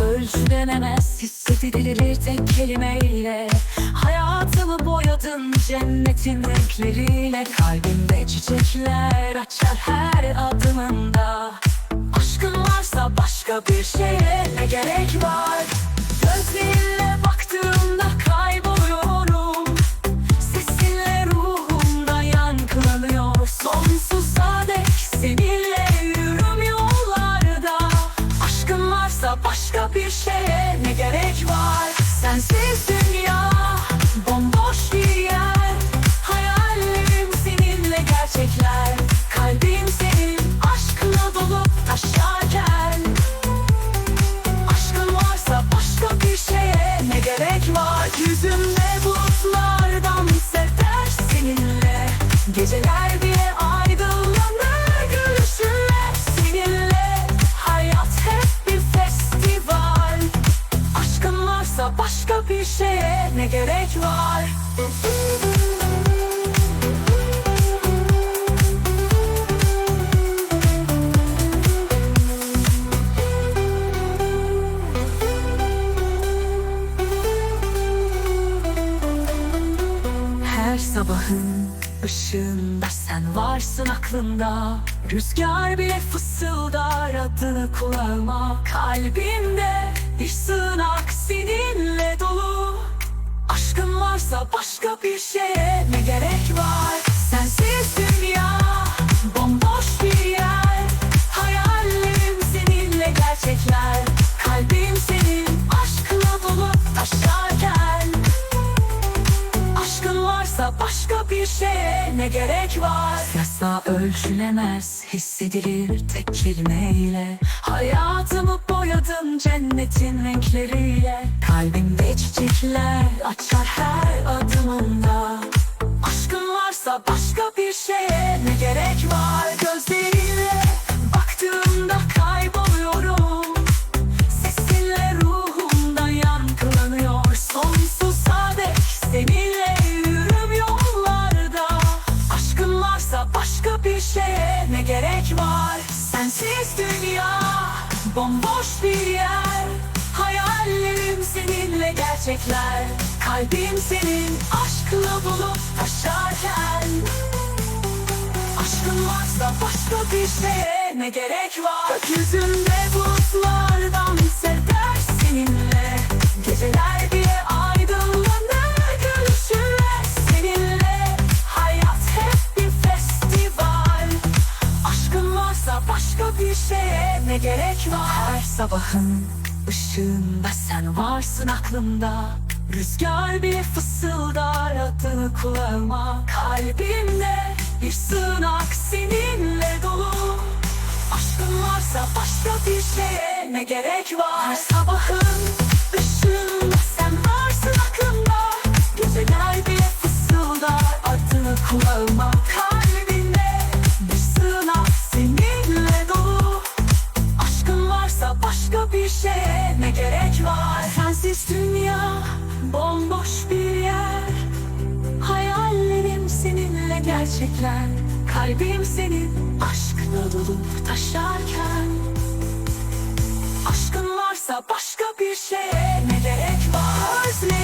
ölçülenemez Hissedilir tek kelimeyle. Hayatımı boyadın cennetin renkleriyle. Kalbimde çiçekler açar her adımında. Aşkın varsa başka bir şeye ne gerek var? Gözlerinle baktığımda başka bir şeye ne gerek var? Sensiz dünya bomboş bir yer. Hayallerim seninle gerçekler. Kalbim senin aşkına dolup taşarken Aşkın varsa başka bir şeye ne gerek var? Yüzümde bulutlardan sefer seninle. Geceler Varsa başka bir şeye ne gerek var? Her sabahın ışığında sen varsın aklımda Rüzgar bile fısıldar adını kulağıma. Kalbimde başka bir şeye ne gerek var bir ne gerek var? Yasa ölçülemez hissedilir tek kelimeyle. Hayatımı boyadın cennetin renkleriyle. Kalbimde çiçekler açar her adımında. Aşkın varsa başka bir şeye ne gerek var? Gözlerinle Sensiz dünya bomboş bir yer. Hayallerim seninle gerçekler. Kalbim senin aşkla dolup taşarken. Aşkın varsa başka bir şeye ne gerek var? Gökyüzünde bulutlardan ne gerek var Her sabahın ışığında. Sen varsın aklımda. Rüzgar bile fısıldar adını kulağıma. Kalbimde bir sığınak seninle dolu. Aşkın varsa başka bir şeye ne gerek var. Her sabahın ışığında sen varsın aklımda. Geceler bile fısıldar adını kulağıma ne gerek var? Sensiz dünya bomboş bir yer. Hayallerim seninle gerçekler. Kalbim senin aşkına dolup taşarken. Aşkın varsa başka bir şeye ne gerek var? Özlerim